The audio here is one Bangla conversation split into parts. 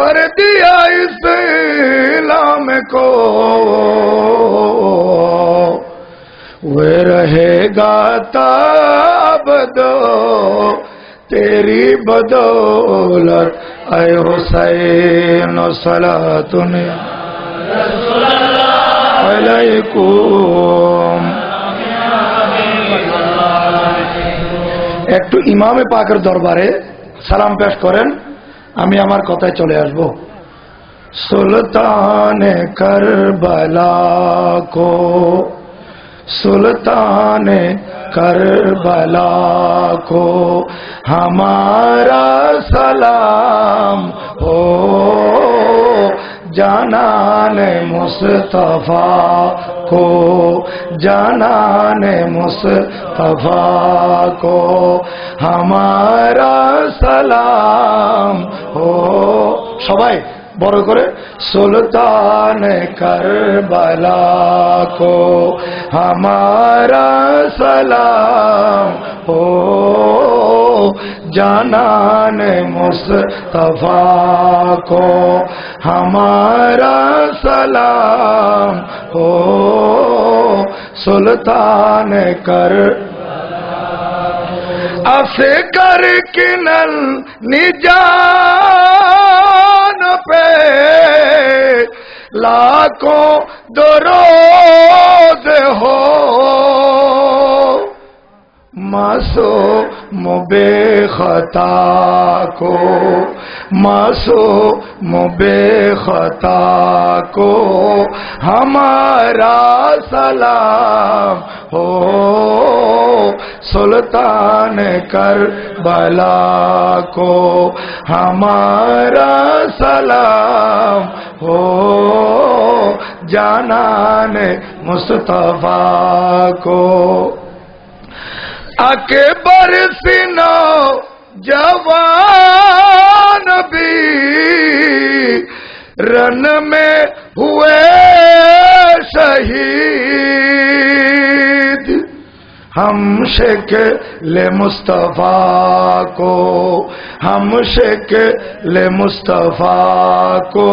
کر دیا اسلام کو۔ وہ رہے گا تابد تیری بدولت۔ اے حسین و صلاح تنیا علیکم একটু ইমামে পাকের দরবারে সালাম পেশ করেন আমি আমার چلے آج আসব। سلطان کربلا کو سلطان کربلا کو ہمارا سلام ہو جانان مصطفیٰ کو، جانان مصطفیٰ کو، ہمارا سلام ہو۔ সবাই বড় করে سلطان کربلا کو، ہمارا سلام ہو۔ جانان مصطفیٰ کو ہمارا سلام ہو، سلطان کر۔ افکر کنل نجان پہ لاکھوں دروز ہو۔ مسو مبے خطا کو مسو مبے خطا کو۔ ہمارا سلام ہو، سلطان کر بلا کو۔ ہمارا سلام ہو، جانان مصطفیٰ کو۔ اکبر سنا جوان بھی رن میں ہوئے شہید۔ ہم شکل مصطفیٰ کو، ہم شکل مصطفیٰ کو۔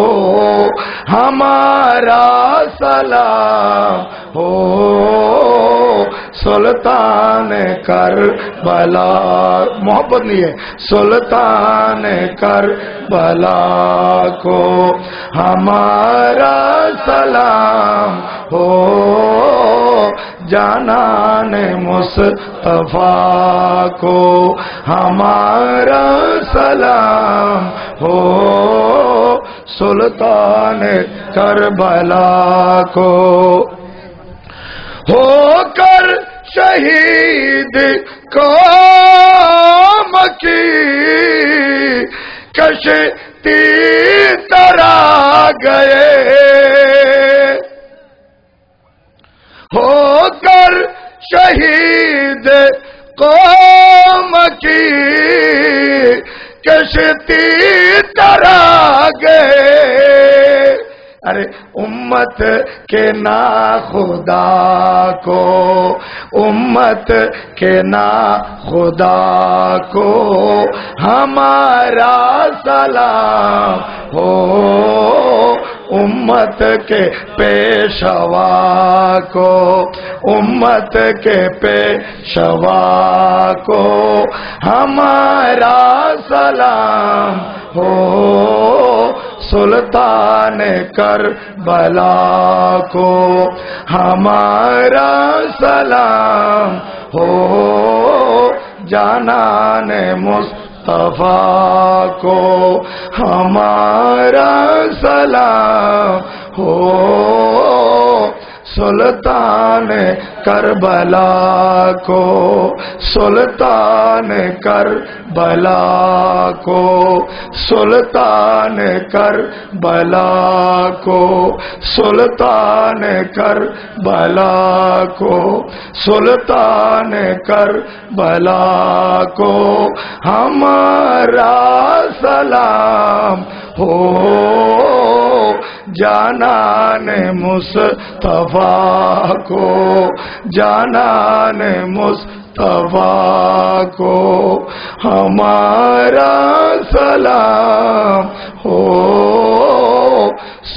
ہمارا سلام ہو سلطان کر بلا محبت نہیں ہے۔ سلطان کر بلا کو ہمارا سلام ہو۔ جانان مصطفیٰ کو ہمارا سلام ہو۔ سلطان کربلا کو ہو کر شہید کو مکی کشتی ترا گئے۔ ہو کر شہید قوم کی کشتی ترا گئے۔ ارے امت کے نا خدا کو، امت کے نا خدا کو ہمارا سلام ہو، امت کے پیشوا کو، امت کے پیشوا کو ہمارا سلام ہو سلطان کر بلا کو ہمارا سلام ہو جانان مصطفیٰ کو ہمارا سلام ہو سلطان کربلا کو، سلطان کربلا کو، سلطان کربلا کو، سلطان کربلا کو، سلطان کربلا کو۔ ہمارا سلام ہو۔ جانان مصطفیٰ کو، جانان مصطفیٰ کو ہمارا سلام ہو۔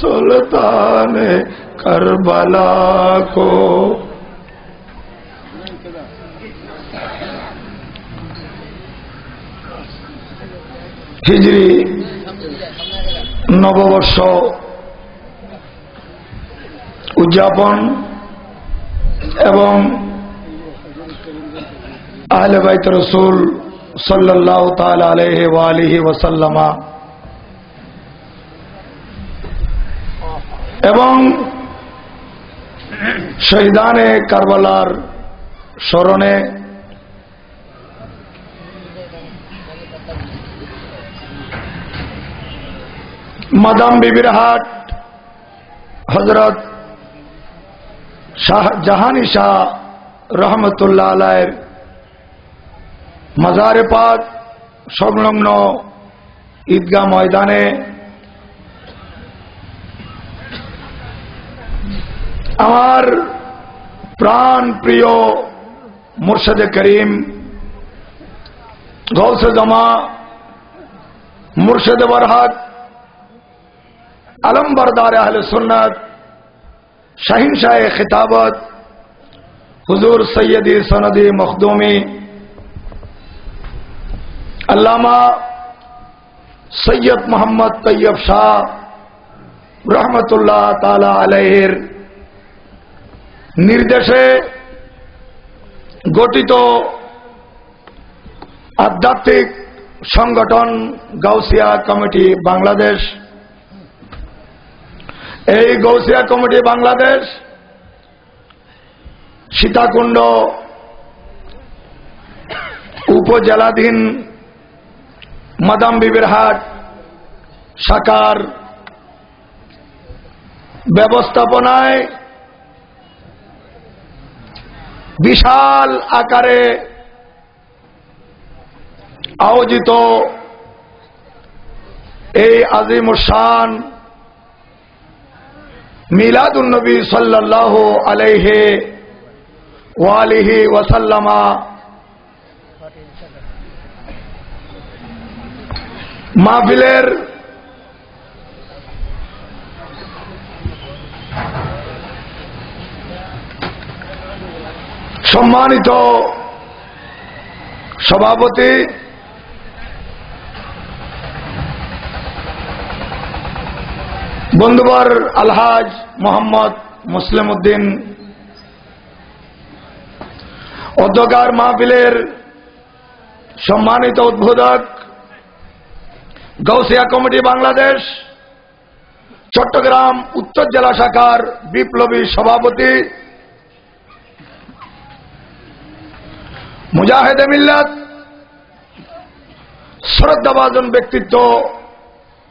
سلطان کربلا کو۔ ہجری نو برس উদযাপন এবং আহলে বাইত রসুল সাল্লাহ তাল আলহ আলিহি ওসাল্লামা এবং শহীদানে কারবালার স্মরণে মাদাম বিবির হাট হজরত শাহ জাহানি শাহ রহমতুল্লাহ আলায়ের মাজারে পাক সংলগ্ন ঈদগাহ ময়দানে আমার প্রাণ প্রিয় মুর্শদে করিম গৌসে জমা মুর্শদ বরহাত علم بردار اہل سنت شہنشاہ خطابت، حضور سیدی سندی مخدومی، علامہ سید محمد طیب شاہ رحمت اللہ تعالی علیہ নির্দেশে গঠিত আধ্যাত্মিক گاؤسیا کمیٹی কমিটি বাংলাদেশ এই গৌসিয়া কমিটি বাংলাদেশ, সীতাকুণ্ড উপজেলাধীন মাদাম বিবিরহাট শাখার ব্যবস্থাপনায় বিশাল আকারে আয়োজিত এই আজিমুসান মিলাদুন্নবী সাল্লাহ আলাইহে ওয়ালিহি ওয়াসাল্লামা মাহফিলের সম্মানিত সভাপতি বন্ধুবর আলহাজ মোহাম্মদ মুসলিম উদ্দিন অধ্যকার মাহফিলের সম্মানিত উদ্বোধক গৌসিয়া কমিটি বাংলাদেশ, চট্টগ্রাম উত্তর জেলা শাখার বিপ্লবী সভাপতি মুজাহেদে মিল্লাত, শ্রদ্ধাভাজন ব্যক্তিত্ব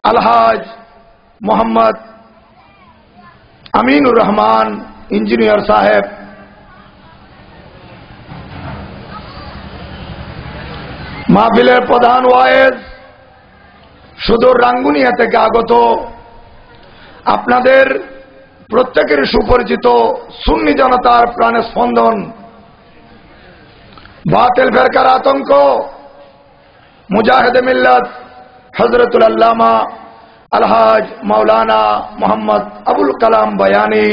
আলহাজ মোহাম্মদ আমিনুর রহমান, ইঞ্জিনিয়ার সাহেব। মাহফিলের প্রধান ওয়ায়েজ সুদূর রাঙ্গুনিয়া থেকে আগত আপনাদের প্রত্যেকের সুপরিচিত সুন্নি জনতার প্রাণে স্পন্দন, বাতিল ফেরকার আতঙ্ক, মুজাহিদে মিল্লাত হজরতুল আল্লামা আলহাজ মৌলানা মোহাম্মদ আবুল কালাম বয়ানি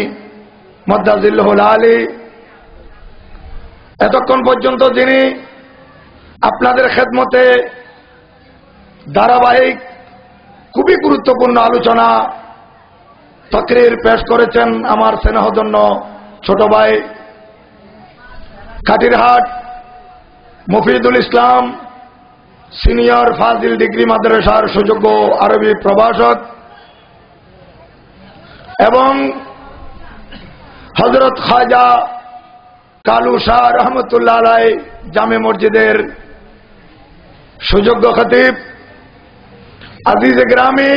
মদ্দাজিল্লুল আলী। এতক্ষণ পর্যন্ত যিনি আপনাদের খেদমতে ধারাবাহিক, খুবই গুরুত্বপূর্ণ আলোচনা তকরির পেশ করেছেন আমার স্নেহদন্য ছোট ভাই খাটিরহাট মফিদুল ইসলাম সিনিয়র ফাজিল ডিগ্রি মাদ্রাসার সুযোগ্য আরবি প্রভাষক এবং হজরত খাজা কালু শাহ রহমতুল্লাহ রায় জামে মসজিদের সুযোগ্য খতিব, আজিজ গ্রামী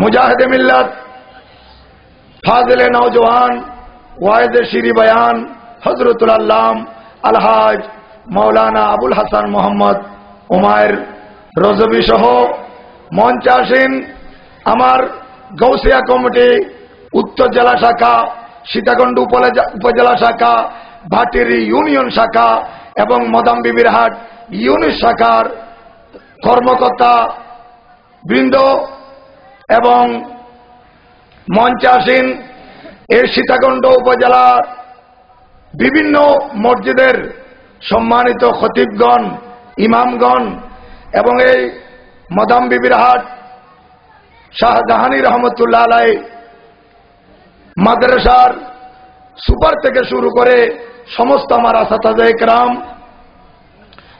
মুজাহিদে মিল্লাত, ফাজিলে নৌজওয়ান ওয়াহেদ শিরি বয়ান হজরতুল আল্লাম আলহাজ মৌলানা আবুল হাসান মোহাম্মদ উমায়ের রজবি সহ মঞ্চাসীন আমার গৌসিয়া কমিটি, উত্তর জেলা শাখা, সীতাকুণ্ড উপজেলা শাখা, ভাটেরি ইউনিয়ন শাখা এবং মদাম বিবির হাট ইউনিট শাখার কর্মকর্তা বৃন্দ এবং মঞ্চাসীন এই সীতাকুণ্ড উপজেলার বিভিন্ন মসজিদের সম্মানিত খতিবগণ ইমামগণ এবং এই মদাম বিবির হাট শাহজাহানি রহমতুল্লাহ আলাই মাদ্রাসার সুপার থেকে শুরু করে সমস্ত আমার আসাতাজা একরাম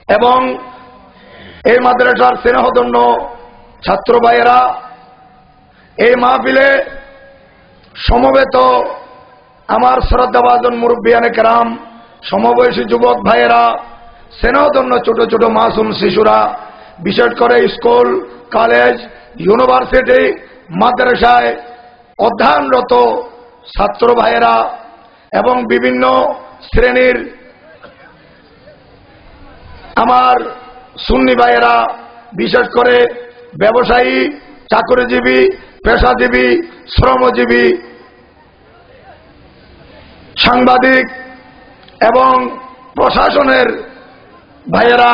এবং এই মাদ্রাসার স্নেহদন্য ছাত্র ভাইয়েরা, এই মাহফিলে সমবেত আমার শ্রদ্ধাভাজন মুরব্বিয়ানে কেরাম সমবয়সী যুবক ভাইয়েরা স্নেহদন্য ছোট ছোট মাসুম শিশুরা বিশেষ করে স্কুল, কলেজ, ইউনিভার্সিটি, মাদ্রাসায় অধ্যয়নরত ছাত্র ভাইয়েরা এবং বিভিন্ন শ্রেণির আমার সুন্নি ভাইয়েরা, বিশেষ করে ব্যবসায়ী, চাকরিজীবী, পেশাজীবী, শ্রমজীবী, সাংবাদিক এবং প্রশাসনের ভাইয়েরা,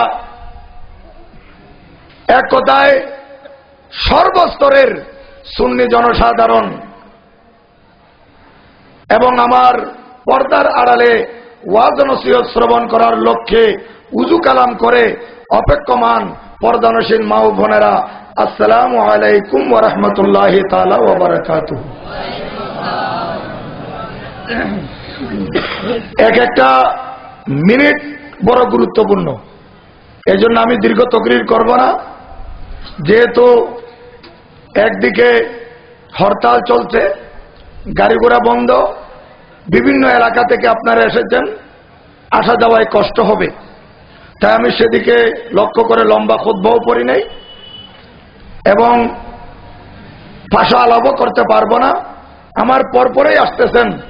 এক কথায় সর্বস্তরের সুন্নি জনসাধারণ এবং আমার পর্দার আড়ালে ওয়াজ নসিহত শ্রবণ করার লক্ষ্যে উজু কালাম করে অপেক্ষমান পর্দানসীন মা বোনেরা, আসসালাম আলাইকুম ওরহমতুল্লাহ তালা এক একটা মিনিট বড় গুরুত্বপূর্ণ। এই জন্য আমি দীর্ঘ তকরির করব না। যেহেতু একদিকে হরতাল চলছে, গাড়ি ঘোড়া বন্ধ, বিভিন্ন এলাকা থেকে আপনারা এসেছেন, আসা যাওয়ায় কষ্ট হবে। তাই আমি সেদিকে লক্ষ্য করে লম্বা খুদ্াও পড়ি নাই এবং ভাষা আলাপও করতে পারব না। আমার পরপরেই আসতেছেন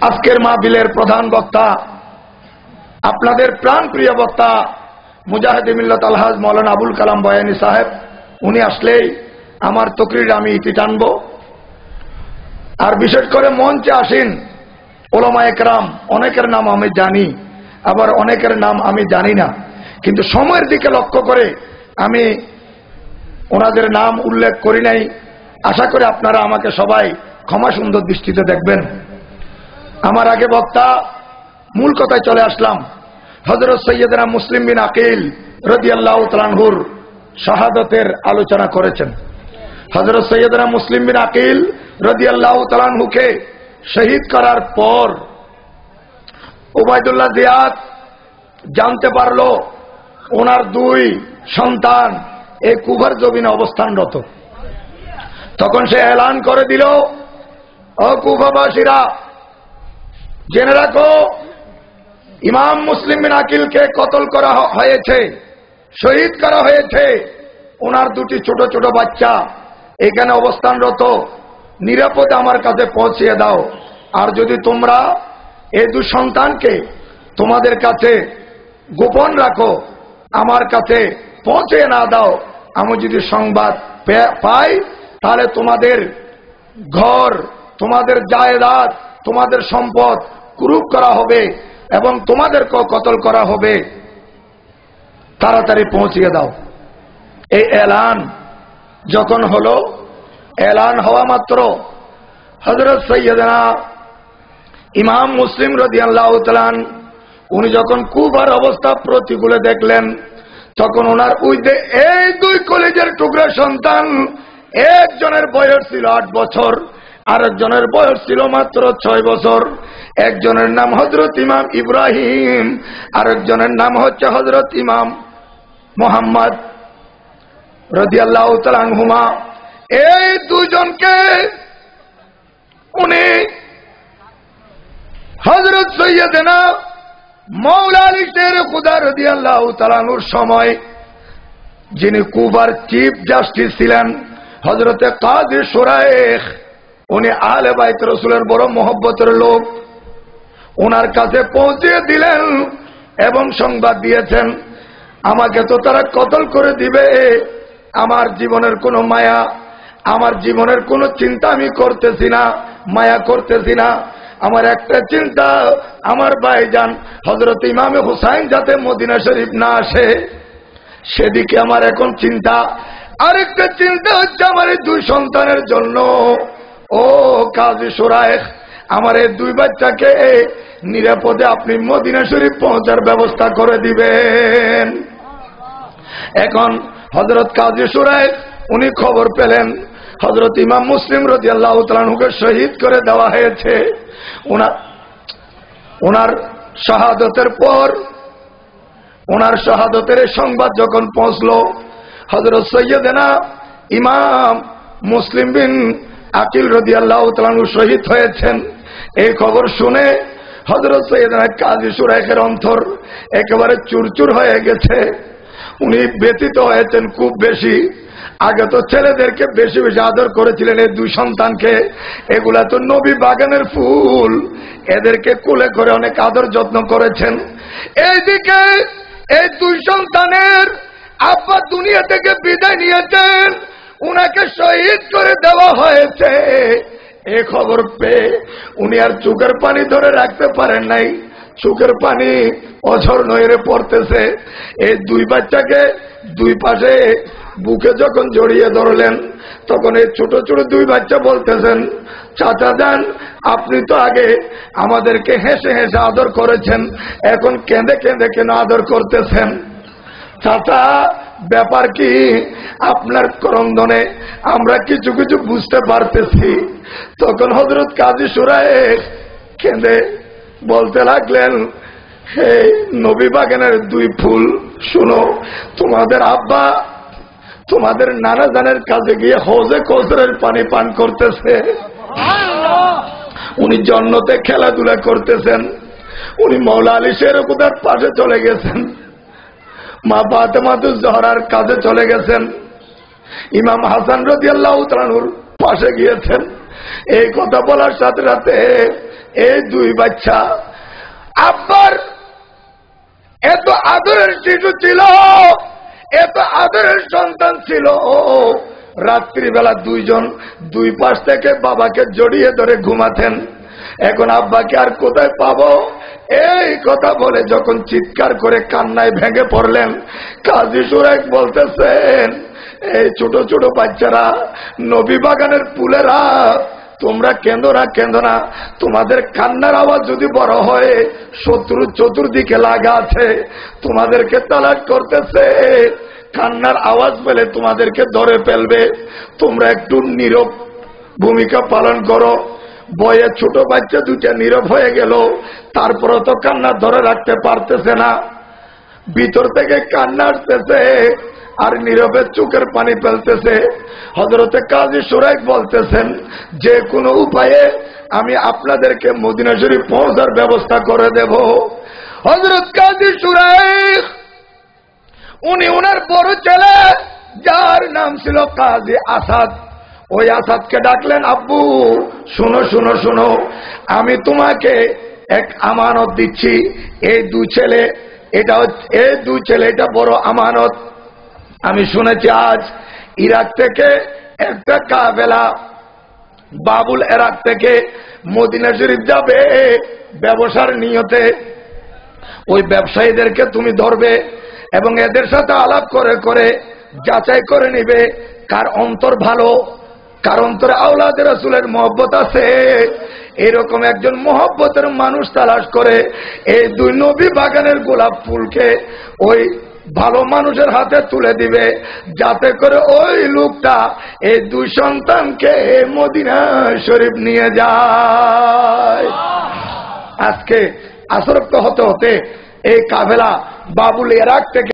আজকের মাহবিলের প্রধান বক্তা, আপনাদের প্রাণ প্রিয় বক্তা মুজাহিদ মিল্লত আলহাজ মৌলানা আবুল কালাম বয়ানি সাহেব, উনি আসলেই আমার তকরির আমি ইতি টানব। আর বিশেষ করে মঞ্চে আসেন ওলামা একরাম, অনেকের নাম আমি জানি, আবার অনেকের নাম আমি জানি না। কিন্তু সময়ের দিকে লক্ষ্য করে আমি ওনাদের নাম উল্লেখ করি নাই। আশা করি আপনারা আমাকে সবাই ক্ষমা সুন্দর দৃষ্টিতে দেখবেন। আমার আগে বক্তা, মূল কথায় চলে আসলাম। হজরত সৈয়দরা মুসলিম বিন আকিল আল্লাহ তালানহুর শাহাদতের আলোচনা করেছেন। হজরত সৈয়দরা মুসলিম বিন আকিল রদি আল্লাহ তালানহুকে শহীদ করার পর ওবায়দুল্লাহ জিয়াদ জানতে পারল ওনার দুই সন্তান এই কুভার জমিনে অবস্থানরত। তখন সে এলান করে দিল অকুভাবাসীরা জেনে রাখো, ইমাম মুসলিম আকিলকে কতল করা হয়েছে, শহীদ করা হয়েছে, ওনার দুটি ছোট ছোট বাচ্চা। এখানে অবস্থানরত, নিরাপদে আমার কাছে পৌঁছিয়ে দাও। আর যদি তোমরা এই দু সন্তানকে তোমাদের কাছে গোপন রাখো, আমার কাছে পৌঁছে না দাও, আমি যদি সংবাদ পাই, তাহলে তোমাদের ঘর, তোমাদের জায়দাদ তোমাদের সম্পদ কুরুপ করা হবে এবং তোমাদেরকেও কতল করা হবে। তাড়াতাড়ি পৌঁছিয়ে দাও। এই এলান যখন হলো, এলান হওয়া মাত্র। হজরত সৈয়দনা ইমাম মুসলিম রদি আল্লাহ উনি যখন কুবার অবস্থা প্রতিকূলে দেখলেন, তখন ওনার উইদে এই দুই কলেজের টুকরা সন্তান একজনের বয়স ছিল আট বছর। আরেকজনের বয়স ছিল মাত্র ছয় বছর। একজনের নাম হজরত ইমাম ইব্রাহিম, আরেকজনের নাম হচ্ছে হজরত ইমাম মোহাম্মদ তালানহুমা এই দুজনকে উনি হজরত সৈয়দেনা মৌলা আলী শের খুদা রদিয়াল্লাহ তালানুর সময়, যিনি কুবার চিফ জাস্টিস ছিলেন হজরতে কাজী সোরায়েখ উনি আলে বাইত রসুলের বড় মহব্বতের লোক। ওনার কাছে পৌঁছে দিলেন এবং সংবাদ দিয়েছেন, আমাকে তো তারা কতল করে দিবে? আমার জীবনের কোনো মায়া, আমার জীবনের কোনো চিন্তা আমি করতেছি না, মায়া করতেছি না। আমার একটা চিন্তা, আমার ভাইজান হজরত ইমামে হুসাইন যাতে মদিনা শরীফ না আসে, সেদিকে আমার এখন চিন্তা। আরেকটা চিন্তা হচ্ছে আমার এই দুই সন্তানের জন্য। ও কাজী সোরায়েখ আমার এই দুই বাচ্চাকে নিরাপদে আপনি মদিনা শরীফ পৌঁছার ব্যবস্থা করে দিবেন। এখন হজরত কাজী সুরায় উনি খবর পেলেন হজরত ইমাম মুসলিম রদি আল্লাহ শহীদ করে দেওয়া হয়েছে। ওনার ওনার শাহাদতের পর ওনার শাহাদতের সংবাদ যখন পৌঁছল হজরত সৈয়দেনা ইমাম মুসলিম বিন আকিল রদি আল্লাহ শহীদ হয়েছেন। এই খবর শুনে হজরত সৈয়দনা কাজী সুরাইকের অন্তর একেবারে চুরচুর হয়ে গেছে। উনি ব্যতীত হয়েছেন খুব বেশি। আগে তো ছেলেদেরকে বেশি বেশি আদর করেছিলেন এই দুই সন্তানকে। এগুলা তো নবী বাগানের ফুল। এদেরকে কোলে করে অনেক আদর যত্ন করেছেন। এইদিকে এই দুই সন্তানের আব্বা দুনিয়া থেকে বিদায় নিয়েছেন। উনাকে শহীদ করে দেওয়া হয়েছে। এ খবর পেয়ে উনি আর চোখের পানি ধরে রাখতে পারেন নাই। চোখের পানি অঝর নয়রে পড়তেছে। এই দুই বাচ্চাকে দুই পাশে বুকে যখন জড়িয়ে ধরলেন, তখন এই ছোট ছোট দুই বাচ্চা বলতেছেন, চাচা যান, আপনি তো আগে আমাদেরকে হেসে হেসে আদর করেছেন, এখন কেঁদে কেঁদে কেন আদর করতেছেন? চাচা ব্যাপার কি? আপনার ক্রন্দনে আমরা কিছু কিছু বুঝতে পারতেছি। তখন হজরত কাজী সুরায় কেঁদে বলতে লাগলেন হে নবী বাগানের দুই ফুল শুনো তোমাদের আব্বা তোমাদের নানা জানের কাছে গিয়ে হজে কসরের পানি পান করতেছে। উনি জন্নতে খেলাধুলা করতেছেন। উনি মৌলা আলী শেরকুদার পাশে চলে গেছেন। মা বাতেমাতুল জহরার কাজে চলে গেছেন। ইমাম হাসান তালানুর পাশে গিয়েছেন। এই কথা বলার সাথে সাথে এই দুই বাচ্চা আব্বার এত আদরের শিশু ছিল, এত আদরের সন্তান ছিল। রাত্রিবেলা দুইজন দুই পাশ থেকে বাবাকে জড়িয়ে ধরে ঘুমাতেন। এখন আব্বাকে আর কোথায় পাবো? এই কথা বলে যখন চিৎকার করে কান্নায় ভেঙে পড়লেন, কাজী সুরেক বলতেছেন, এই ছোট ছোট বাচ্চারা, নবী বাগানের পুলেরা তোমরা কেন্দ্র না কেন্দ্র না। তোমাদের কান্নার আওয়াজ যদি বড় হয়, শত্রু চতুর্দিকে লাগা আছে। তোমাদেরকে তালাশ করতেছে। কান্নার আওয়াজ পেলে তোমাদেরকে ধরে ফেলবে। তোমরা একটু নীরব ভূমিকা পালন করো। বয়ে ছোট বাচ্চা দুটা নীরব হয়ে গেল। তারপরও তো কান্না ধরে রাখতে পারতেছে না। ভিতর থেকে কান্না আসতেছে আর নীরবে চোখের পানি ফেলতেছে। হজরতে কাজী সুরাইক বলতেছেন, যে কোনো উপায়ে আমি আপনাদেরকে মদিনা পৌঁছার ব্যবস্থা করে দেব। হজরত কাজী সুরাইক উনি ওনার বড় ছেলে, যার নাম ছিল কাজী আসাদ। ওই আসাদকে ডাকলেন, আব্বু, শুনো শুনো শুনো, আমি তোমাকে এক আমানত দিচ্ছি। এই দু ছেলে, এটা এই দু ছেলে, এটা বড় আমানত। আমি শুনেছি আজ ইরাক থেকে একটা কাবেলা বাবুল এরাক থেকে মদিনা শরীফ যাবে ব্যবসার নিয়তে। ওই ব্যবসায়ীদেরকে তুমি ধরবে এবং এদের সাথে আলাপ করে করে যাচাই করে নিবে কার অন্তর ভালো। কার অন্তরে আউলাদের রসুলের মহব্বত আছে। এরকম একজন মহব্বতের মানুষ তালাশ করে, এই দুই নবী বাগানের গোলাপ ফুলকে ওই ভালো মানুষের হাতে তুলে দিবে, যাতে করে ওই লোকটা এই দুই সন্তানকে মদিনা শরীফ নিয়ে যায়। আজকে আসরক্ত হতে হতে এই কাভেলা বাবুল এরাক থেকে